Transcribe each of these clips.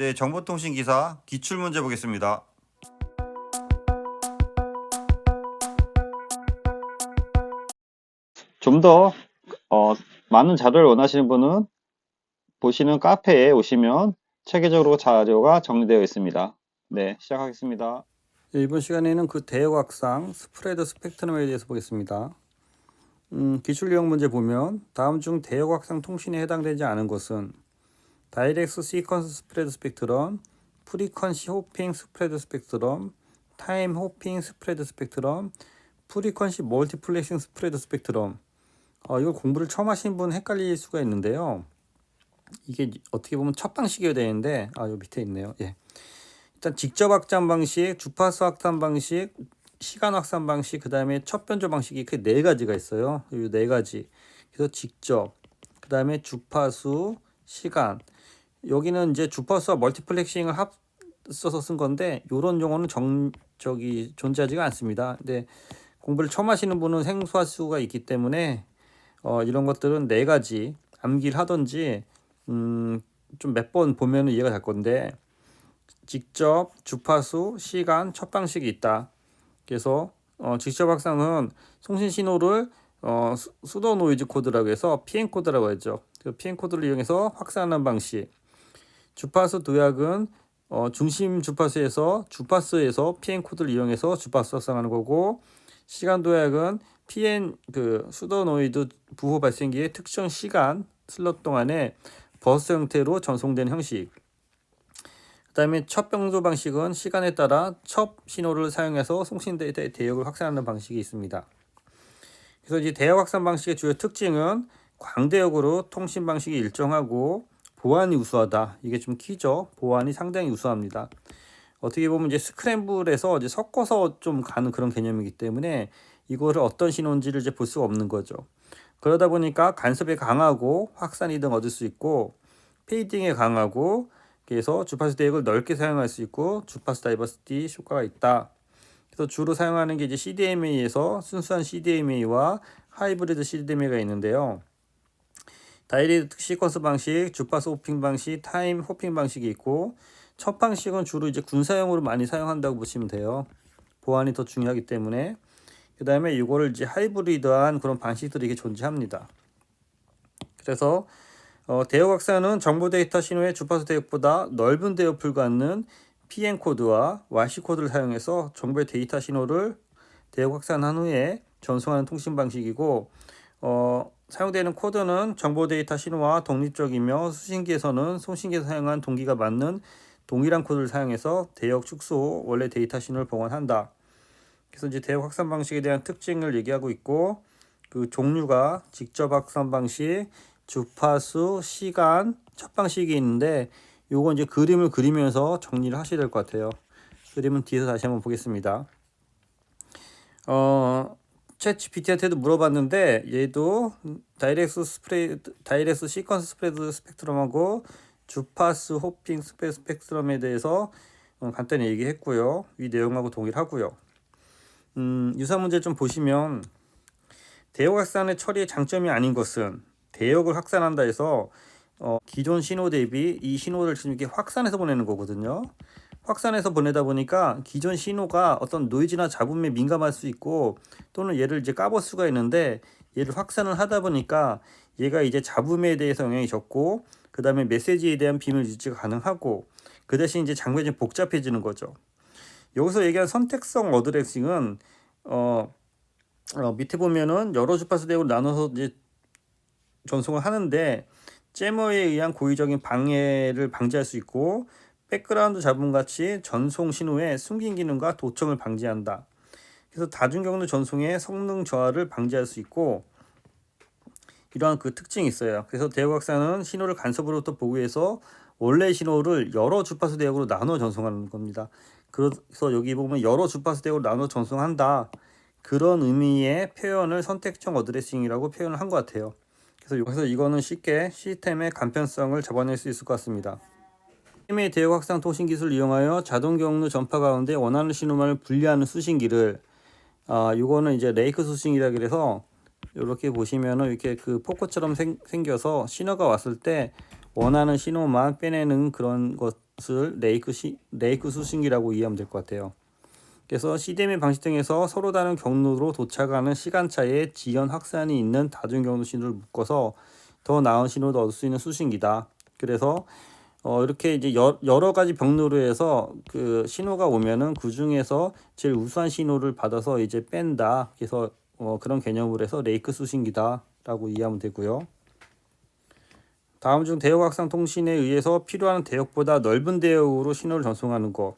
네, 정보통신 기사 기출 문제 보겠습니다. 좀더 어, 많은 자료를 원하시는 분은 보시는 카페에 오시면 체계적으로 자료가 정리되어 있습니다. 네, 시작하겠습니다. 네, 이번 시간에는 그 대역학상 스프레드 스펙트럼에 대해서 보겠습니다. 음, 기출 유형 문제 보면 다음 중 대역학상 통신에 해당되지 않은 것은 다이렉스 시퀀스 스프레드 스펙트럼, 프리퀀시 호핑 스프레드 스펙트럼, 타임 호핑 스프레드 스펙트럼, 프리퀀시 멀티플렉싱 스프레드 스펙트럼. 어, 이걸 공부를 처음 하신 분 헷갈릴 수가 있는데요. 이게 어떻게 보면 첫 방식이어야 되는데 아, 요 밑에 있네요. 예. 일단 직접 확산 방식, 주파수 확산 방식, 시간 확산 방식, 그 다음에 첫 변조 방식이 그 네 가지가 있어요. 이 네 가지. 그래서 직접, 그 다음에 주파수, 시간. 여기는 이제 주파수와 멀티플렉싱을 합써서 쓴 건데 요런 용어는 정 저기 존재하지가 않습니다. 근데 공부를 처음 하시는 분은 생소할 수가 있기 때문에 어, 이런 것들은 네 가지 암기를 하든지 음, 좀 몇 번 보면 이해가 될 건데 직접 주파수, 시간, 첫 방식이 있다. 그래서 어, 직접 확산은 송신 신호를 어, 수- 수도 노이즈 코드라고 해서 PN 코드라고 하죠. 그 PN 코드를 이용해서 확산하는 방식. 주파수 도약은 어, 중심 주파수에서 주파수에서 PN 코드를 이용해서 주파수 확산하는 거고 시간 도약은 PN 그 수도 노이드 부호 발생기의 특정 시간 슬롯 동안에 버스 형태로 전송되는 형식. 그다음에 첫 병조 방식은 시간에 따라 첫 신호를 사용해서 송신 데이터의 대역을 확산하는 방식이 있습니다. 그래서 이 대역 확산 방식의 주요 특징은 광대역으로 통신 방식이 일정하고 보안이 우수하다. 이게 좀 키죠. 보안이 상당히 우수합니다. 어떻게 보면 이제 스크램블에서 이제 섞어서 좀 가는 그런 개념이기 때문에 이거를 어떤 신호인지를 이제 볼 수가 없는 거죠. 그러다 보니까 간섭에 강하고 확산 이동 얻을 수 있고 페이딩에 강하고 그래서 주파수 대역을 넓게 사용할 수 있고 주파수 다이버시티 효과가 있다. 그래서 주로 사용하는 게 이제 CDMA에서 순수한 CDMA와 하이브리드 CDMA가 있는데요. 다이렉트 시퀀스 방식, 주파수 호핑 방식, 타임 호핑 방식이 있고 첫 방식은 주로 이제 군사용으로 많이 사용한다고 보시면 돼요. 보안이 더 중요하기 때문에 그 다음에 이거를 이제 하이브리드한 그런 방식들이 이게 존재합니다. 그래서 어, 대역 확산은 정보 데이터 신호의 주파수 대역보다 넓은 대역을 갖는 PN 코드와 YC 코드를 사용해서 정보의 데이터 신호를 대역 확산한 후에 전송하는 통신 방식이고 어, 사용되는 코드는 정보 데이터 신호와 독립적이며 수신기에서는 송신기에서 사용한 동기가 맞는 동일한 코드를 사용해서 대역 축소 후 원래 데이터 신호를 봉헌한다. 그래서 이제 대역 확산 방식에 대한 특징을 얘기하고 있고 그 종류가 직접 확산 방식, 주파수, 시간, 첫 방식이 있는데 요거 이제 그림을 그리면서 정리를 하셔야 될 것 같아요. 그림은 뒤에서 다시 한번 보겠습니다. 어, 챗 GPT한테도 물어봤는데 얘도 다이렉스 스프레드, 다이렉스 시퀀스 스프레드 스펙트럼하고 주파수 호핑 스페 스펙트럼에 대해서 어, 간단히 얘기했고요. 이 내용하고 동일하고요. 음, 유사 문제 좀 보시면 대역 확산의 처리의 장점이 아닌 것은 대역을 확산한다 해서 어, 기존 신호 대비 이 신호를 지금 이렇게 확산해서 보내는 거거든요. 확산해서 보내다 보니까 기존 신호가 어떤 노이즈나 잡음에 민감할 수 있고 또는 얘를 이제 까볼 수가 있는데 얘를 확산을 하다 보니까 얘가 이제 잡음에 대해서 영향이 적고 그 다음에 메시지에 대한 비밀 유지가 가능하고 그 대신 이제 장면이 좀 복잡해지는 거죠. 여기서 얘기한 선택성 어드레싱은 어, 어, 밑에 보면은 여러 주파수 대역으로 나눠서 이제 전송을 하는데 잼머에 의한 고의적인 방해를 방지할 수 있고 백그라운드 잡음 같이 전송 신호의 숨긴 기능과 도청을 방지한다. 그래서 다중경로 전송의 성능 저하를 방지할 수 있고 이러한 그 특징이 있어요. 그래서 대역확산은 신호를 간섭으로부터 보호해서 원래 신호를 여러 주파수 대역으로 나눠 전송하는 겁니다. 그래서 여기 보면 여러 주파수 대역으로 나눠 전송한다. 그런 의미의 표현을 선택적 어드레싱이라고 표현을 한 것 같아요. 그래서 여기서 이거는 쉽게 시스템의 간편성을 잡아낼 수 있을 것 같습니다. 시스템의 대역 확산 통신 기술을 이용하여 자동 경로 전파 가운데 원하는 신호만을 분리하는 수신기를 아 이거는 이제 레이크 수신기라 그래서 이렇게 보시면은 이렇게 그 포커처럼 생, 생겨서 신호가 왔을 때 원하는 신호만 빼내는 그런 것을 레이크 시, 레이크 수신기라고 이해하면 될 것 같아요. 그래서 CDMA 방식 등에서 서로 다른 경로로 도착하는 시간차에 지연 확산이 있는 다중 경로 신호를 묶어서 더 나은 신호를 얻을 수 있는 수신기다. 그래서 어 이렇게 이제 여, 여러 가지 병로로 해서 그 신호가 오면은 그 중에서 제일 우수한 신호를 받아서 이제 뺀다. 그래서 어 그런 개념으로 해서 레이크 수신기다라고 이해하면 되고요. 다음 중 대역 확산 통신에 의해서 필요한 대역보다 넓은 대역으로 신호를 전송하는 거.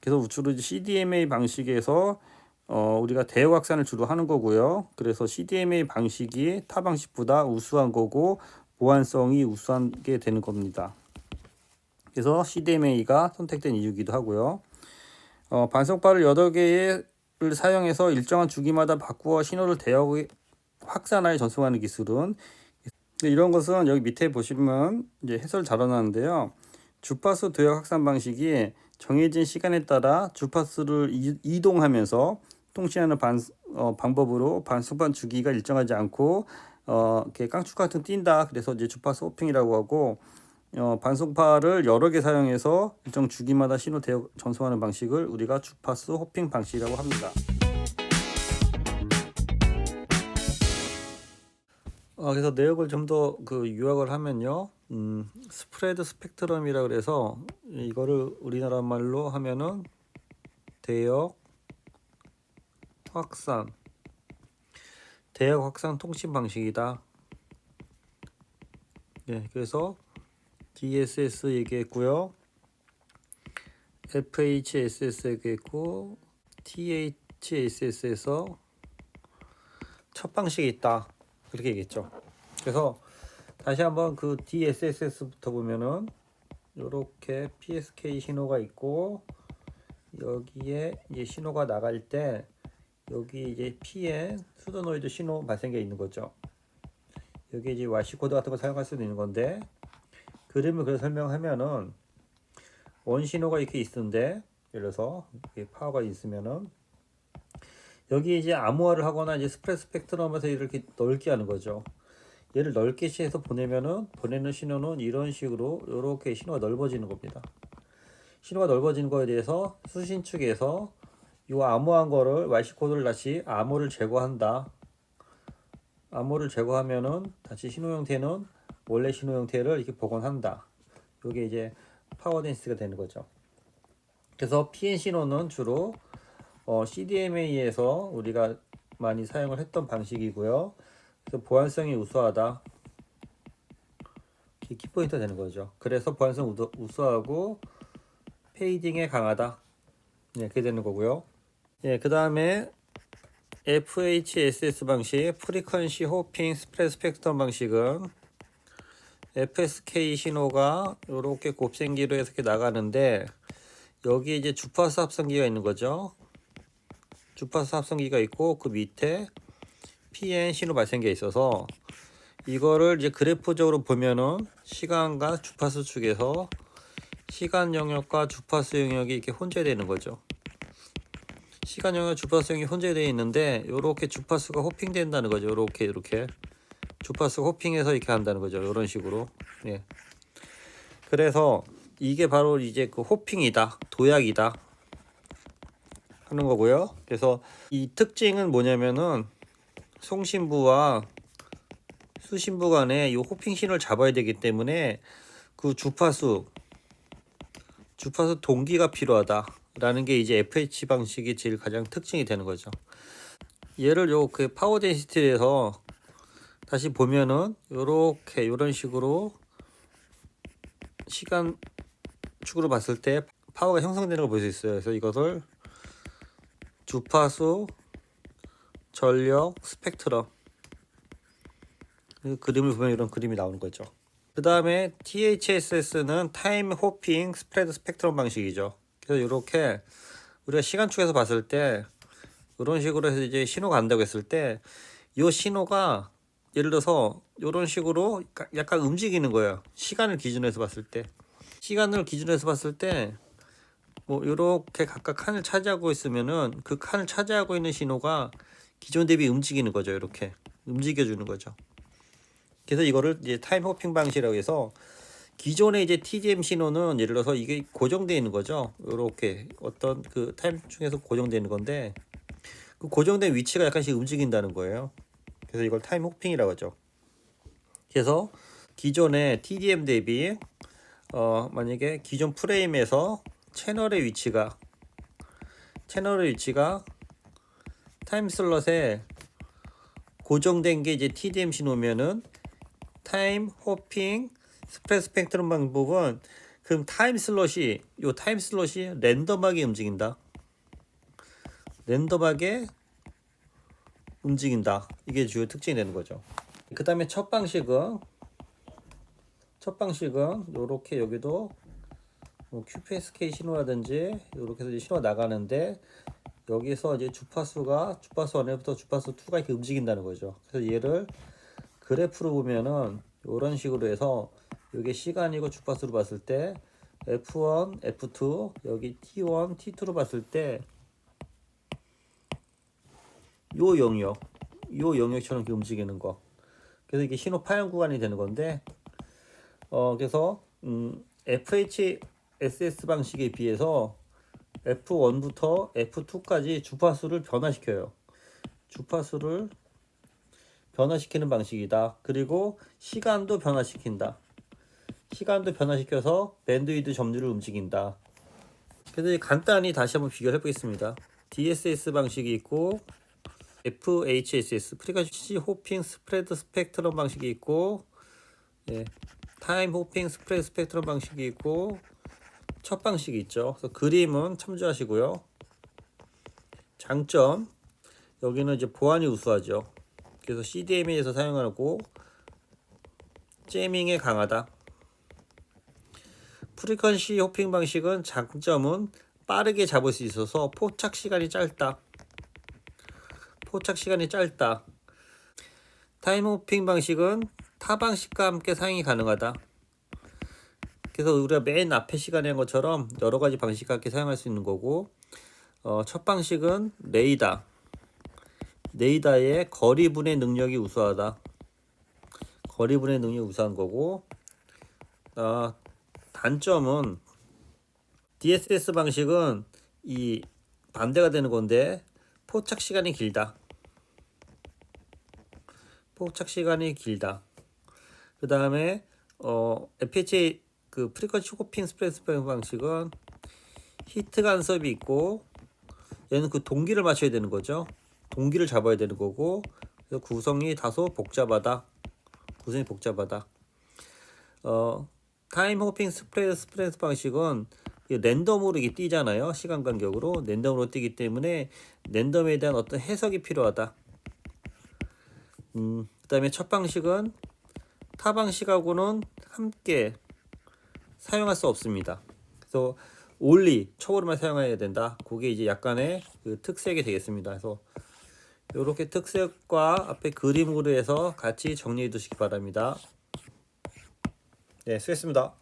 그래서 주로 CDMA 방식에서 어, 우리가 대역 확산을 주로 하는 거고요. 그래서 CDMA 방식이 타 방식보다 우수한 거고 보안성이 우수하게 되는 겁니다. 그래서 CDMA가 선택된 이유기도 하고요. 어, 반성파를 8개를 사용해서 일정한 주기마다 바꾸어 신호를 대역 확산하여 전송하는 기술은 이런 것은 여기 밑에 보시면 이제 해설 잘해놨는데요. 주파수 대역 확산 방식이 정해진 시간에 따라 주파수를 이- 이동하면서 통신하는 반, 어, 방법으로 반수반 주기가 일정하지 않고 어, 깡축 같은 뛴다. 그래서 이제 주파수 호핑이라고 하고 어, 반송파를 여러 개 사용해서 일정 주기마다 신호 대역 전송하는 방식을 우리가 주파수 호핑 방식이라고 합니다. 어, 그래서 내역을 좀 더 그 요약을 하면요. 음, 스프레드 스펙트럼이라 그래서 이거를 우리나라 말로 하면은 대역 확산 대역 확산 통신 방식이다. 예, 그래서 DSS 얘기했고요. FHSS 얘기했고 THSS에서 첫 방식이 있다. 그렇게 얘기했죠. 그래서 다시 한번 그 DSSS부터 보면은 이렇게 PSK 신호가 있고 여기에 이제 신호가 나갈 때 여기 이제 PN 수도노이드 신호 발생기가 있는 거죠. 여기 이제 와시 코드 같은 거 사용할 수도 있는 건데 그림을 그래 설명하면은 원 신호가 이렇게 있는데 예를 들어서 파워가 있으면은 여기 이제 암호화를 하거나 이제 스프레 스펙트럼에서 이렇게 넓게 하는 거죠. 얘를 넓게 시해서 보내면은 보내는 신호는 이런 식으로 이렇게 신호가 넓어지는 겁니다. 신호가 넓어지는 거에 대해서 수신 측에서 이 암호한 거를 YC 코드를 다시 암호를 제거한다. 암호를 제거하면은 다시 신호 형태는 원래 신호 형태를 이렇게 복원한다. 이게 이제 파워 덴시티가 되는 거죠. 그래서 PN 신호는 주로 어, CDMA에서 우리가 많이 사용을 했던 방식이고요. 그래서 보안성이 우수하다. 이게 키포인트가 되는 거죠. 그래서 보안성 우수, 우수하고 페이딩에 강하다. 예, 그게 되는 거고요. 예, 그 다음에 FHSS 방식, 프리퀀시 호핑 스프레드 스펙트럼 방식은 FSK 신호가 이렇게 곱셈기로 해서 이렇게 나가는데 여기 이제 주파수 합성기가 있는 거죠. 주파수 합성기가 있고 그 밑에 PN 신호 발생기가 있어서 이거를 이제 그래프적으로 보면은 시간과 주파수 축에서 시간 영역과 주파수 영역이 이렇게 혼재되는 거죠. 시간 영역 주파수 영역이 혼재되어 있는데 이렇게 주파수가 호핑된다는 거죠. 이렇게 이렇게 주파수 호핑해서 이렇게 한다는 거죠. 이런 식으로. 예. 그래서 이게 바로 이제 그 호핑이다, 도약이다 하는 거고요. 그래서 이 특징은 뭐냐면은 송신부와 수신부 간에 이 호핑 신호를 잡아야 되기 때문에 그 주파수 주파수 동기가 필요하다라는 게 이제 FH 방식이 제일 가장 특징이 되는 거죠. 얘를 요그 파워 덴시티에서 다시 보면은 요렇게 요런 식으로 시간 축으로 봤을 때 파워가 형성되는 걸 볼 수 있어요. 그래서 이것을 주파수, 전력, 스펙트럼 그 그림을 보면 이런 그림이 나오는 거죠. 그 다음에 THSS는 타임 호핑 스프레드 스펙트럼 방식이죠. 그래서 이렇게 우리가 시간축에서 봤을 때 이런 식으로 해서 이제 신호가 간다고 했을 때 이 신호가 예를 들어서 이런 식으로 약간 움직이는 거예요. 시간을 기준으로 해서 봤을 때 시간을 기준으로 해서 봤을 때 뭐 이렇게 각각 칸을 차지하고 있으면은 그 칸을 차지하고 있는 신호가 기존 대비 움직이는 거죠. 이렇게 움직여 주는 거죠. 그래서 이거를 이제 타임 호핑 방식이라고 해서 기존의 이제 TDM 신호는 예를 들어서 이게 고정되어 있는 거죠. 이렇게 어떤 그 타임 중에서 고정되어 있는 건데 그 고정된 위치가 약간씩 움직인다는 거예요. 그래서 이걸 타임 호핑이라고 하죠. 그래서 기존의 TDM 대비 어 만약에 기존 프레임에서 채널의 위치가 채널의 위치가 타임 슬롯에 고정된 게 이제 TDM 신호면은 타임 호핑 스프레드 스펙트럼 방법은 그럼 타임 슬롯이 요 타임 슬롯이 랜덤하게 움직인다. 랜덤하게 움직인다. 이게 주요 특징이 되는 거죠. 그 다음에 첫 방식은 첫 방식은 요렇게 여기도 뭐 QPSK 신호라든지 이렇게 해서 신호가 나가는데 여기서 이제 주파수가 주파수 안에부터 주파수 2가 이렇게 움직인다는 거죠. 그래서 얘를 그래프로 보면은 이런 식으로 해서 이게 시간이고 주파수로 봤을 때 F1, F2 여기 T1, T2로 봤을 때 요 영역, 요 영역처럼 이렇게 움직이는 거. 그래서 이게 신호 파형 구간이 되는 건데, 어 그래서 음, FHSS 방식에 비해서 F1부터 F2까지 주파수를 변화시켜요. 주파수를 변화시키는 방식이다. 그리고 시간도 변화시킨다. 시간도 변화시켜서 밴드위드 점유를 움직인다. 그래서 간단히 다시 한번 비교해 보겠습니다. DSS 방식이 있고 FHSS 프리퀀시 호핑 스프레드 스펙트럼 방식이 있고 예, 타임 호핑 스프레드 스펙트럼 방식이 있고 첫 방식이 있죠. 그래서 그림은 참조하시고요. 장점 여기는 이제 보안이 우수하죠. 그래서 CDMA에서 사용하고 제밍에 강하다. 프리퀀시 호핑 방식은 장점은 빠르게 잡을 수 있어서 포착 시간이 짧다. 포착 시간이 짧다. 타임 호핑 방식은 타 방식과 함께 사용이 가능하다. 그래서 우리가 맨 앞에 시간에 한 것처럼 여러 가지 방식과 함께 사용할 수 있는 거고, 어, 첫 방식은 레이다. 레이다의 거리분의 능력이 우수하다. 거리분의 능력이 우수한 거고, 어, 단점은 DSS 방식은 이 반대가 되는 건데 포착 시간이 길다. 포착 시간이 길다. 그 다음에 어, FHA 그 프리퀀시 호핑 스프레스 방식은 히트 간섭이 있고 얘는 그 동기를 맞춰야 되는 거죠. 동기를 잡아야 되는 거고 그래서 구성이 다소 복잡하다. 구성이 복잡하다. 어, 타임 호핑 스프레드 스프레드 방식은 이 랜덤으로 이게 뛰잖아요. 시간 간격으로 랜덤으로 뛰기 때문에 랜덤에 대한 어떤 해석이 필요하다. 음, 그 다음에 첫 방식은 타 방식하고는 함께 사용할 수 없습니다. 그래서 올리 초보로만 사용해야 된다. 그게 이제 약간의 그 특색이 되겠습니다. 그래서 이렇게 특색과 앞에 그림으로 해서 같이 정리해 두시기 바랍니다. 네, 수고했습니다.